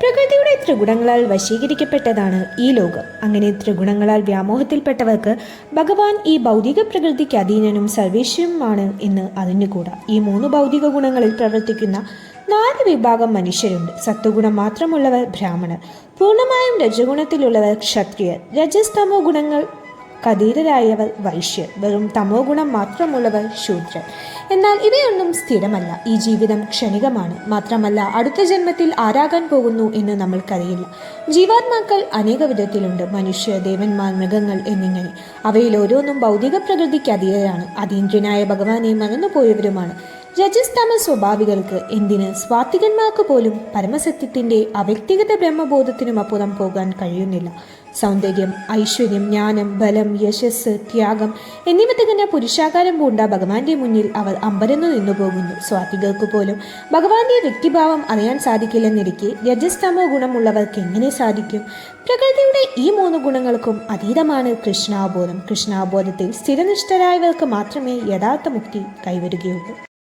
പ്രകൃതിയുടെ ത്രിഗുണങ്ങളാൽ വശീകരിക്കപ്പെട്ടതാണ് ഈ ലോകം. അങ്ങനെ ത്രിഗുണങ്ങളാൽ വ്യാമോഹത്തിൽപ്പെട്ടവർക്ക് ഭഗവാൻ ഈ ഭൗതിക പ്രകൃതിക്ക് അധീനനും സർവേശ്വരുമാണ് എന്ന് അറിഞ്ഞുകൂടാ. ഈ മൂന്ന് ഭൗതിക ഗുണങ്ങളിൽ പ്രവർത്തിക്കുന്ന നാല് വിഭാഗം മനുഷ്യരുണ്ട്. സത്വഗുണം മാത്രമുള്ളവർ ബ്രാഹ്മണർ. പൂർണമായും രജഗുണത്തിലുള്ളവർ ക്ഷത്രിയർ. രജസ്തമോ ഗുണങ്ങൾ കതീരരായവർ വൈശ്യർ വെറും തമോ ഗുണം മാത്രമുള്ളവർ ശൂദ്രർ എന്നാൽ ഇവയൊന്നും സ്ഥിരമല്ല. ഈ ജീവിതം ക്ഷണികമാണ്. മാത്രമല്ല അടുത്ത ജന്മത്തിൽ ആരാകാൻ പോകുന്നു എന്ന് നമ്മൾക്കറിയില്ല. ജീവാത്മാക്കൾ അനേക വിധത്തിലുണ്ട്. മനുഷ്യ ദേവന്മാർ മൃഗങ്ങൾ എന്നിങ്ങനെ. അവയിൽ ഓരോന്നും ഭൗതിക പ്രകൃതിക്ക് അതീതരാണ്. അതീന്ദ്രനായ ഭഗവാനെ മറന്നുപോയവരുമാണ്. രജസ്തമ സ്വഭാവികൾക്ക് എന്തിന് സ്വാത്വികന്മാർക്ക് പോലും പരമസത്യത്തിന്റെ അവ്യക്തിഗത ബ്രഹ്മബോധത്തിനും അപ്പുറം പോകാൻ കഴിയുന്നില്ല. സൗന്ദര്യം ഐശ്വര്യം ജ്ഞാനം ബലം യശസ് ത്യാഗം എന്നിവ തികഞ്ഞ പുരുഷാകാരം പൂണ്ട ഭഗവാന്റെ മുന്നിൽ അവർ അമ്പരന്നു നിന്നു പോകുന്നു. സ്വാത്വികർക്ക് പോലും ഭഗവാന്റെ വ്യക്തിഭാവം അറിയാൻ സാധിക്കില്ലെന്നിരിക്കെ രജസ്തമോ ഗുണമുള്ളവർക്ക് എങ്ങനെ സാധിക്കും? പ്രകൃതിയുടെ ഈ മൂന്ന് ഗുണങ്ങൾക്കും അതീതമാണ് കൃഷ്ണാബോധം. കൃഷ്ണാബോധത്തിൽ സ്ഥിരനിഷ്ഠരായവർക്ക് മാത്രമേ യഥാർത്ഥ മുക്തി കൈവരുകയുള്ളൂ.